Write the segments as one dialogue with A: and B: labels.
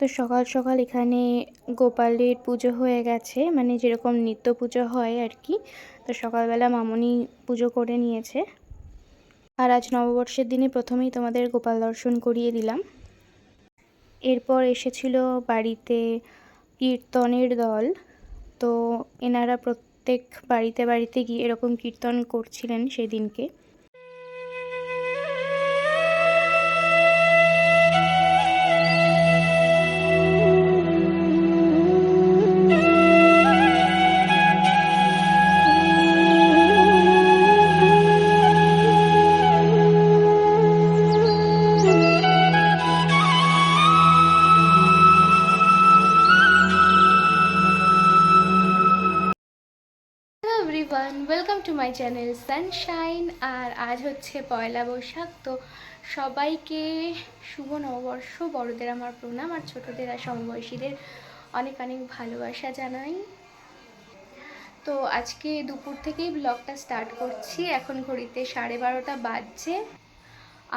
A: তো সকাল সকাল এখানে গোপালের পুজো হয়ে গেছে মানে যেরকম নিত্য পুজো হয় আর কি। তো সকালবেলা মামনি পুজো করে নিয়েছে। আর আজ নববর্ষের দিনে প্রথমেই তোমাদের গোপাল দর্শন করিয়ে দিলাম। এরপর এসেছিল বাড়িতে কীর্তনের দল। তো এনারা প্রত্যেক বাড়িতে বাড়িতে গিয়ে এরকম কীর্তন করছিলেন সেদিনকে। মাই চ্যানেল সানশাইন, আর আজ হচ্ছে পয়লা বৈশাখ, তো সবাইকে শুভ নববর্ষ। বড়দের আমার প্রণাম, আর ছোটদের আর সমবয়সীদের অনেক অনেক ভালোবাসা জানাই। তো আজকে দুপুর থেকেই ব্লগটা স্টার্ট করছি। এখন ঘড়িতে সাড়ে বারোটা বাজছে,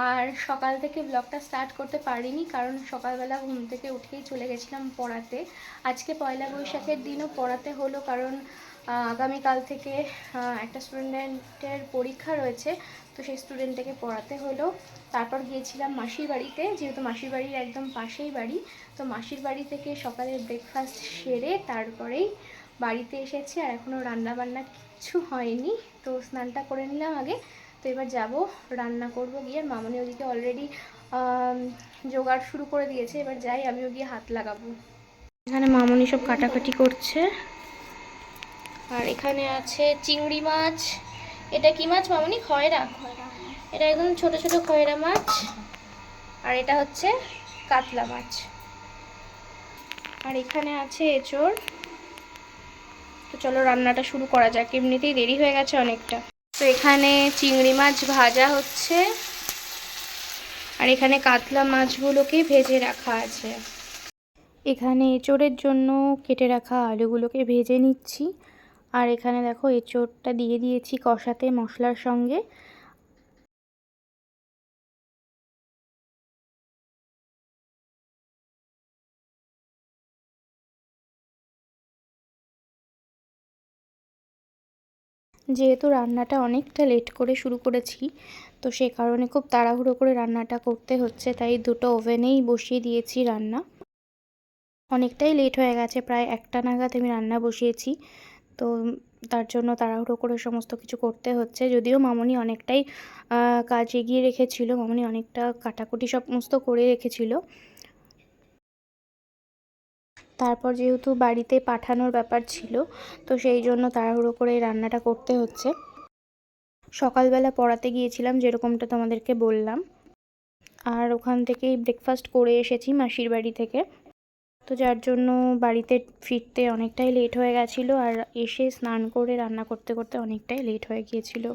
A: আর সকাল থেকে ব্লগটা স্টার্ট করতে পারিনি, কারণ সকালবেলা ঘুম থেকে উঠেই চলে গেছিলাম পড়াতে। আজকে পয়লা বৈশাখের দিনও পড়াতে হলো, কারণ আগামীকাল থেকে একটা স্টুডেন্টের পরীক্ষা রয়েছে, তো সেই স্টুডেন্টটাকে পড়াতে হলো। তারপর গিয়েছিলাম মাসির বাড়িতে, যেহেতু মাসির বাড়ির একদম পাশেই বাড়ি, তো মাসির বাড়ি থেকে সকালের ব্রেকফাস্ট সেরে তারপরেই বাড়িতে এসেছি, আর এখনও রান্না বান্না কিচ্ছু হয়নি। তো স্নানটা করে নিলাম আগে, তো এবার যাব, রান্না করব গিয়ে। আর মামনি ওদিকে অলরেডি জোগাড় শুরু করে দিয়েছে, এবার যাই, আমিও গিয়ে হাত লাগাবো। এখানে মামনি সব কাটাকাটি করছে। আর এখানে আছে চিংড়ি মাছ। এটা কি মাছ মামনি? খয়রা? এটা একদম ছোট ছোট খয়রা মাছ। আর এটা হচ্ছে কাতলা মাছ। আর এখানে আছে এঁচড়। তো চলো রান্নাটা শুরু করা যাক। এমনিতেই দেরি হয়ে গেছে অনেকটা। তো এখানে চিংড়ি মাছ ভাজা হচ্ছে। আর এখানে কাতলা মাছগুলোকে ভেজে রাখা আছে। এখানে এঁচড়ের জন্য কেটে রাখা আলুগুলোকে ভেজে নিচ্ছি। আর এখানে দেখো এঁচড়টা দিয়ে দিয়েছি কষাতে মশলার সঙ্গে। যেহেতু রান্নাটা অনেকটা লেট করে শুরু করেছি, তো সে কারণে খুব তাড়াহুড়ো করে রান্নাটা করতে হচ্ছে, তাই দুটো ওভেনেই বসিয়ে দিয়েছি রান্না। অনেকটাই লেট হয়ে গেছে, প্রায় একটা নাগাদ আমি রান্না বসিয়েছি। তো তার জন্য তাড়াহুড়ো করে সমস্ত কিছু করতে হচ্ছে। যদিও মামনি অনেকটাই কাজ এগিয়ে রেখেছিল, মামনি অনেকটা কাটাকুটি সমস্ত করে রেখেছিল। তারপর যেহেতু বাড়িতে পাঠানোর ব্যাপার ছিল, তো সেই জন্য তাড়াহুড়ো করে রান্নাটা করতে হচ্ছে। সকালবেলা পড়াতে গিয়েছিলাম, যেরকমটা তোমাদেরকে বললাম। আর ওখান থেকেই ব্রেকফাস্ট করে এসেছি মাসির বাড়ি থেকে। তো যার জন্য বাড়িতে ফিরতে অনেকটাই লেট হয়ে গেছিল আর এসে স্নান করে রান্না করতে করতে অনেকটাই লেট হয়ে গিয়েছিল।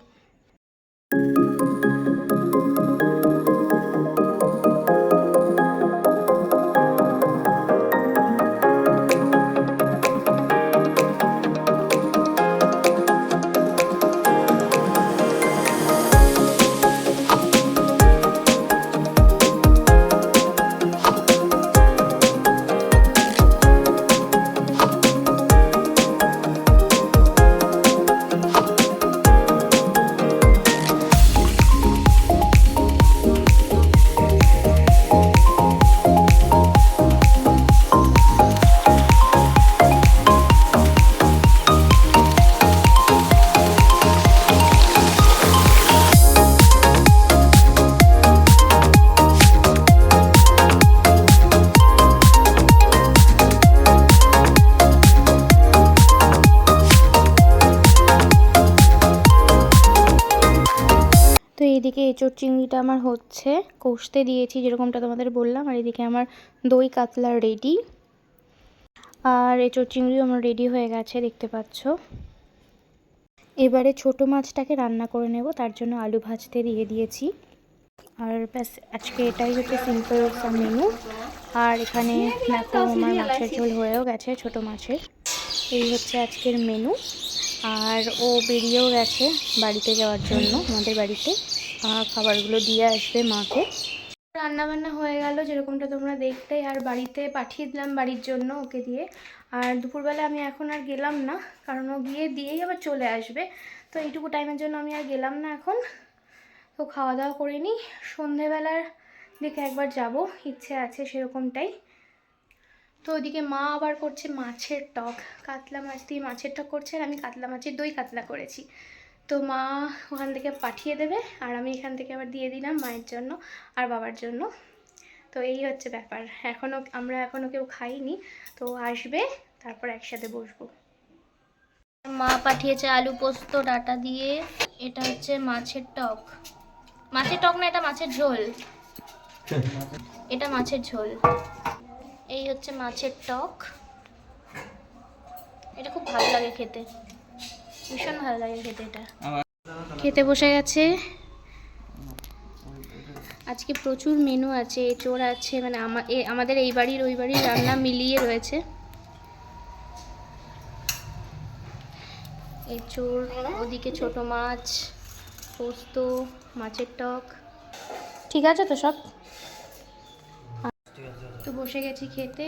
A: হচ্ছে কষতে দিয়েছি যেরকমটা তোমাদের বললাম, আর এদিকে আমার দই কাতলা রেডি আর এঁচোড় চিংড়িও আমার রেডি হয়ে গেছে, দেখতে পাচ্ছ। এবারে ছোট মাছটাকে রান্না করে নেব, তার জন্য আলু ভাজতে দিয়ে দিয়েছি। আর ব্যাস, আজকে এটাই হচ্ছে সিম্পল মেনু আর এখানে দেখো আমার মাছের ঝোল হয়েও গেছে ছোট মাছের। এই হচ্ছে আজকের মেনু আর ও বেরিয়েও গেছে বাড়িতে যাওয়ার জন্য, আমাদের বাড়িতে। খাবারগুলো দিয়ে আসবে মাকে। রান্না বান্না হয়ে গেল, যেরকমটা তোমরা দেখতে। আর বাড়িতে পাঠিয়ে দিলাম বাড়ির জন্য ওকে দিয়ে। আর দুপুরবেলা আমি এখন আর গেলাম না, কারণ ও গিয়ে দিয়েই আবার চলে আসবে। তো এইটুকু টাইমের জন্য আমি আর গেলাম না এখন। তো খাওয়া দাওয়া করে নিই। সন্ধেবেলার দিকে একবার যাব, ইচ্ছে আছে সেরকমটাই। তো ওদিকে মা আবার করছে মাছের টক। কাতলা মাছ দিয়ে মাছের টক করছে, আর আমি কাতলা মাছের দই কাতলা করেছি। তো মা ওখান থেকে পাঠিয়ে দেবে আর আমি এখান থেকে আবার দিয়ে দিলাম মায়ের জন্য আর বাবার জন্য। তো এই হচ্ছে ব্যাপার। এখনও আমরা এখনও কেউ খাইনি, তো আসবে, তারপর একসাথে বসবো। মা পাঠিয়েছে আলু পোস্ত, ডাটা দিয়ে। এটা হচ্ছে মাছের টক। মাছের টক না, এটা মাছের ঝোল। এটা মাছের ঝোল। এই হচ্ছে মাছের টক। এটা খুব ভালো লাগে খেতে। ভীষণ ভালো লাগে খেতে এটা। খেতে বসে গেছে। আজকে প্রচুর মেনু আছে চোর আছে মানে আমাদের এই বাড়ির ওই বাড়ির রান্না মিলিয়ে রয়েছে। এই চোর ওদিকে ছোট মাছ পোস্ত মাছের টক। ঠিক আছে তো সব? তো বসে গেছি খেতে।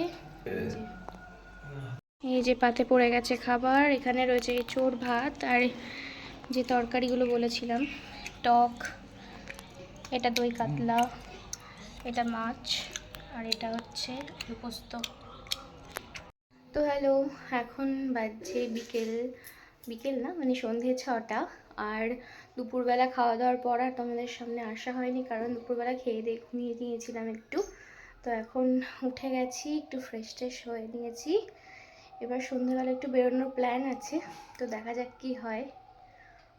A: এই যে। পাতে পড়ে গেছে খাবার, এখানে রয়েছে চোর ভাত আর যে তরকারিগুলো বলেছিলাম, টক, এটা দই কাতলা, এটা মাছ আর এটা হচ্ছে আলু পোস্ত তো হ্যালো, এখন বাজছে বিকেল বিকেল না মানে সন্ধে ছটা আর দুপুরবেলা খাওয়া দাওয়ার পর আর তোমাদের সামনে আসা হয়নি কারণ দুপুরবেলা খেয়ে দিয়ে ঘুমিয়ে নিয়েছিলাম একটু তো এখন উঠে গেছি, একটু ফ্রেশ ট্রেশ হয়ে নিয়েছি এবার সন্ধ্যেবেলা একটু বেরোনোর প্ল্যান আছে, তো দেখা যাক কি হয়।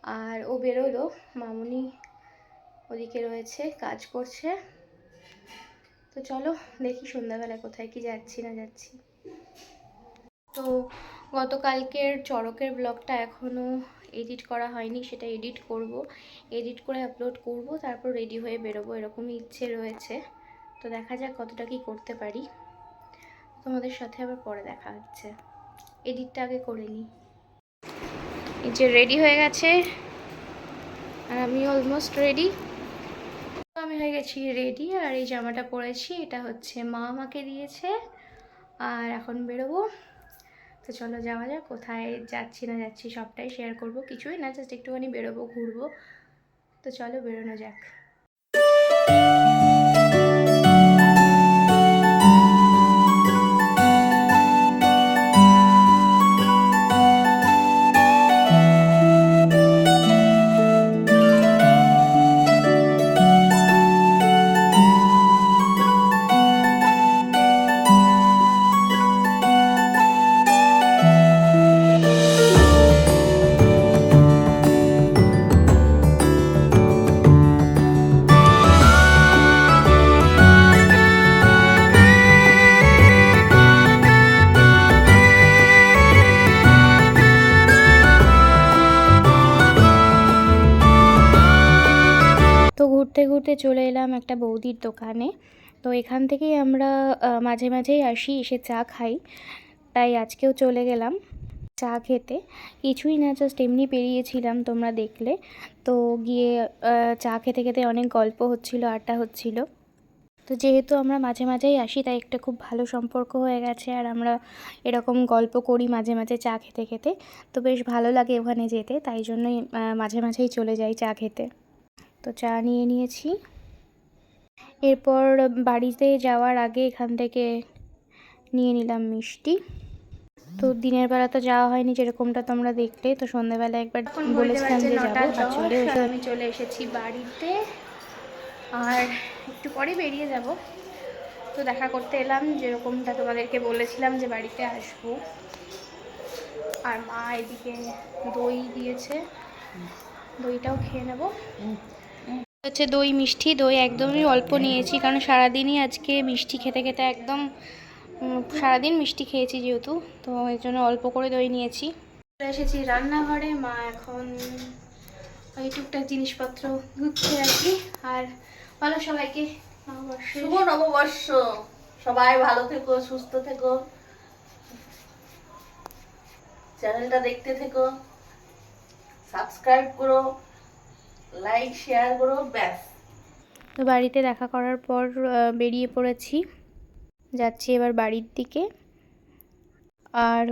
A: আর ও বেরোলো, মামুনি ওদিকে রয়েছে, কাজ করছে। তো চলো দেখি সন্ধ্যাবেলায় কোথায় কি যাচ্ছি না যাচ্ছি। তো গতকালকের চড়কের ব্লগটা এখনও এডিট করা হয়নি, সেটা এডিট করব। এডিট করে আপলোড করব, তারপর রেডি হয়ে বেরোবো, এরকমই ইচ্ছে রয়েছে। তো দেখা যাক কতটা কি করতে পারি। তোমাদের সাথে আবার পরে দেখা হচ্ছে। এডিটটা আগে করে নিই। এই যে রেডি হয়ে গেছে। আর আমি অলমোস্ট রেডি আমি হয়ে গেছি রেডি আর এই জামাটা পরেছি, এটা হচ্ছে মা আমাকে দিয়েছে। আর এখন বেরোবো। তো চলো যাওয়া যাক, কোথায় যাচ্ছি না যাচ্ছি সবটাই শেয়ার করব। কিছুই না জাস্ট একটুখানি বেরোবো, ঘুরবো। তো চলো বেরোনো যাক। ঘুরতে চলে এলাম একটা বৌদির দোকানে। তো এখান থেকেই আমরা মাঝে মাঝেই আসি, এসে চা খাই। তাই আজকেও চলে গেলাম চা খেতে। কিছুই না জাস্ট এমনি পেরিয়েছিলাম তোমরা দেখলে। তো গিয়ে চা খেতে খেতে অনেক গল্প হচ্ছিল, আড্ডা হচ্ছিল। তো যেহেতু আমরা মাঝে মাঝেই আসি, তাই একটা খুব ভালো সম্পর্ক হয়ে গেছে। আর আমরা এরকম গল্প করি মাঝে মাঝে চা খেতে খেতে। তো বেশ ভালো লাগে ওখানে যেতে, তাই জন্যই মাঝে মাঝেই চলে যাই চা খেতে। তো চা নিয়ে নিয়েছি। এরপর বাড়িতে যাওয়ার আগে এখান থেকে নিয়ে নিলাম মিষ্টি। তো দিনের বেলা তো যাওয়া হয়নি যেরকমটা তোমরা দেখলে তো সন্ধ্যেবেলা একবার বলেছিলাম যে যাব আমি চলে এসেছি বাড়িতে। আর একটু পরে বেরিয়ে যাব। তো দেখা করতে এলাম যেরকমটা তোমাদেরকে বলেছিলাম যে বাড়িতে আসব। আর মা এদিকে দই দিয়েছে। দইটাও খেয়ে নেব। হচ্ছে দই, মিষ্টি দই একদমই অল্প নিয়েছি, কারণ সারাদিনই আজকে মিষ্টি খেতে খেতে একদম সারাদিন মিষ্টি খেয়েছি যেহেতু, তো এর জন্য অল্প করে দই নিয়েছি। চলে এসেছি রান্নাঘরে, মা এখন ওই টুকটাক জিনিসপত্র ধুচ্ছে আর কি আর বলো সবাইকে
B: শুভ নববর্ষ! সবাই ভালো থেকো, সুস্থ থেকো। চ্যানেলটা দেখতে থেকো। সাবস্ক্রাইব করো। লাইক শেয়ার করো ব্যাস।
A: তো বাড়িতে দেখা করার পর বেরিয়ে পড়েছি। যাচ্ছি এবার বাড়ির দিকে। আর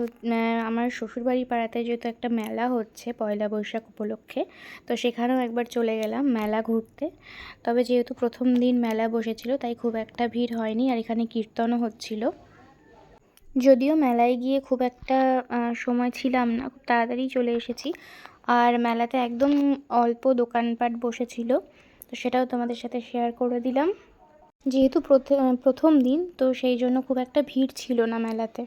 A: আমার শ্বশুরবাড়ি পাড়াতে যেহেতু একটা মেলা হচ্ছে পয়লা বৈশাখ উপলক্ষে, তো সেখানেও একবার চলে গেলাম মেলা ঘুরতে। তবে যেহেতু প্রথম দিন মেলা বসেছিল, তাই খুব একটা ভিড় হয়নি আর এখানে কীর্তনও হচ্ছিল। যদিও মেলায় গিয়ে খুব একটা সময় ছিলাম না, খুব তাড়াতাড়ি চলে এসেছি। আর মেলাতে একদম অল্প দোকানপাট বসেছিল, তো সেটাও তোমাদের সাথে শেয়ার করে দিলাম। যেহেতু প্রথ- প্রথম দিন, তো সেই জন্য খুব একটা ভিড় ছিল না মেলাতে।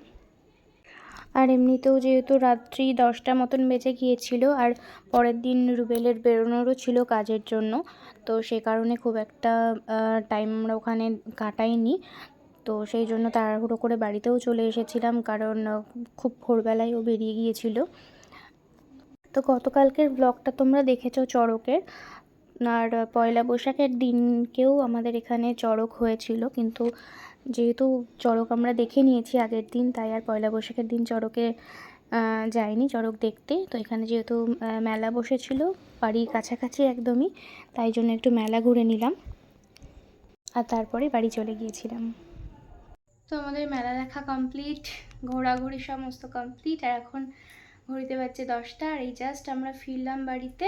A: আর এমনিতেও যেহেতু রাত্রি দশটা মতন বেজে গিয়েছিল, আর পরের দিন রুবেলের বেরোনোরও ছিল কাজের জন্য, তো সে কারণে খুব একটা টাইম আমরা ওখানে কাটাইনি। তো সেই জন্য তাড়াহুড়ো করে বাড়িতেও চলে এসেছিলাম, কারণ খুব ভোরবেলায় ও বেরিয়ে গিয়েছিল। তো গতকালকের ব্লগটা তোমরা দেখেছ চড়কের। আর পয়লা বৈশাখের দিনকেও আমাদের এখানে চড়ক হয়েছিল, কিন্তু যেহেতু চড়ক আমরা দেখে নিয়েছি আগের দিন, তাই আর পয়লা বৈশাখের দিন চড়কে যাইনি চড়ক দেখতে। তো এখানে যেহেতু মেলা বসেছিল বাড়ির কাছাকাছি একদমই, তাই জন্য একটু মেলা ঘুরে নিলাম। আর তারপরে বাড়ি চলে গিয়েছিলাম। তো আমাদের মেলা দেখা কমপ্লিট ঘোরাঘুরি সমস্ত কমপ্লিট আর এখন ঘড়িতে বাজছে দশটা আর এই জাস্ট আমরা ফিরলাম বাড়িতে।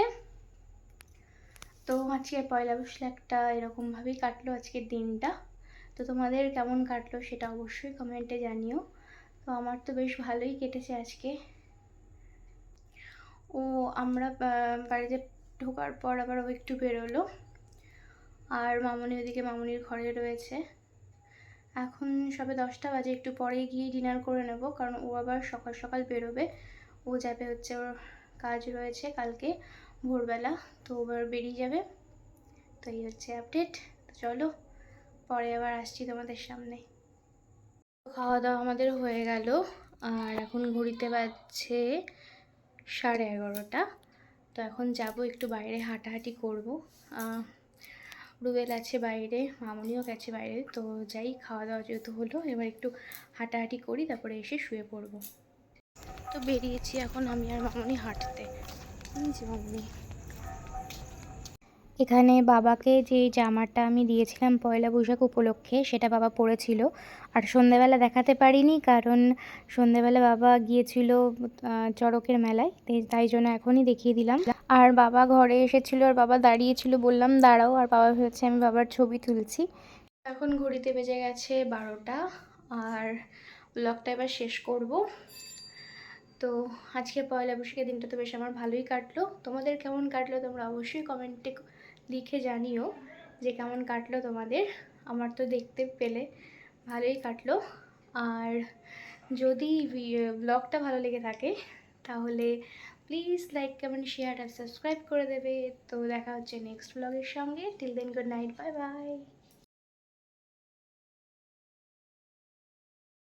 A: তো আজকে পয়লা বৈশাখটা এরকমভাবেই কাটলো আজকের দিনটা। তো তোমাদের কেমন কাটলো সেটা অবশ্যই কমেন্টে জানিও। তো আমার তো বেশ ভালোই কেটেছে আজকে। ও, আমরা বাড়িতে ঢোকার পর আবার ও একটু বেরোলো। আর মামনি ওদিকে, মামনির ঘরে রয়েছে। এখন সবে দশটা বাজে, একটু পরে গিয়ে ডিনার করে নেব, কারণ ও আবার সকাল সকাল বেরোবে। ও যাবে হচ্ছে ওর কাজ রয়েছে কালকে ভোরবেলা, তো ও এবার বেরিয়ে যাবে। তো এই হচ্ছে আপডেট তো চলো, পরে আবার আসছি তোমাদের সামনে। খাওয়া দাওয়া আমাদের হয়ে গেল। আর এখন ঘড়িতে বাজছে সাড়ে এগারোটা। তো এখন যাব একটু বাইরে হাঁটাহাঁটি করব। রুবেল আছে বাইরে, মামনিও গেছে বাইরে। তো যাই খাওয়া দাওয়া যেহেতু হলো, এবার একটু হাঁটাহাঁটি করি, তারপরে এসে শুয়ে পড়ব। তো বেরিয়েছি এখন আমি আর মামনি হাঁটতে। মামনি। এখানে বাবাকে যে জামাটা আমি দিয়েছিলাম পয়লা বৈশাখ উপলক্ষে, সেটা বাবা পরেছিল। আর সন্ধেবেলা দেখাতে পারিনি কারণ সন্ধেবেলা বাবা গিয়েছিল চড়কের মেলায়। তাই- জন্য এখনই দেখিয়ে দিলাম। আর বাবা ঘরে এসেছিল, আর বাবা দাঁড়িয়েছিল বললাম, দাঁড়াও। আর বাবা ভেবেছে আমি বাবার ছবি তুলছি। এখন ঘড়িতে বেজে গেছে বারোটা। আর ব্লগটা এবার শেষ করব। তো আজকে পয়লা বৈশাখের দিনটা তো বেশ আমার ভালোই কাটলো। তোমাদের কেমন কাটলো তোমরা অবশ্যই কমেন্টে লিখে জানিও যে কেমন কাটলো তোমাদের। আমার তো দেখতে পেলে ভালোই কাটলো। আর যদি ব্লগটা ভালো লেগে থাকে, তাহলে প্লিজ লাইক কমেন্ট শেয়ার আর সাবস্ক্রাইব করে দেবে। তো দেখা হচ্ছে নেক্সট ব্লগের সঙ্গে। Till then good night bye bye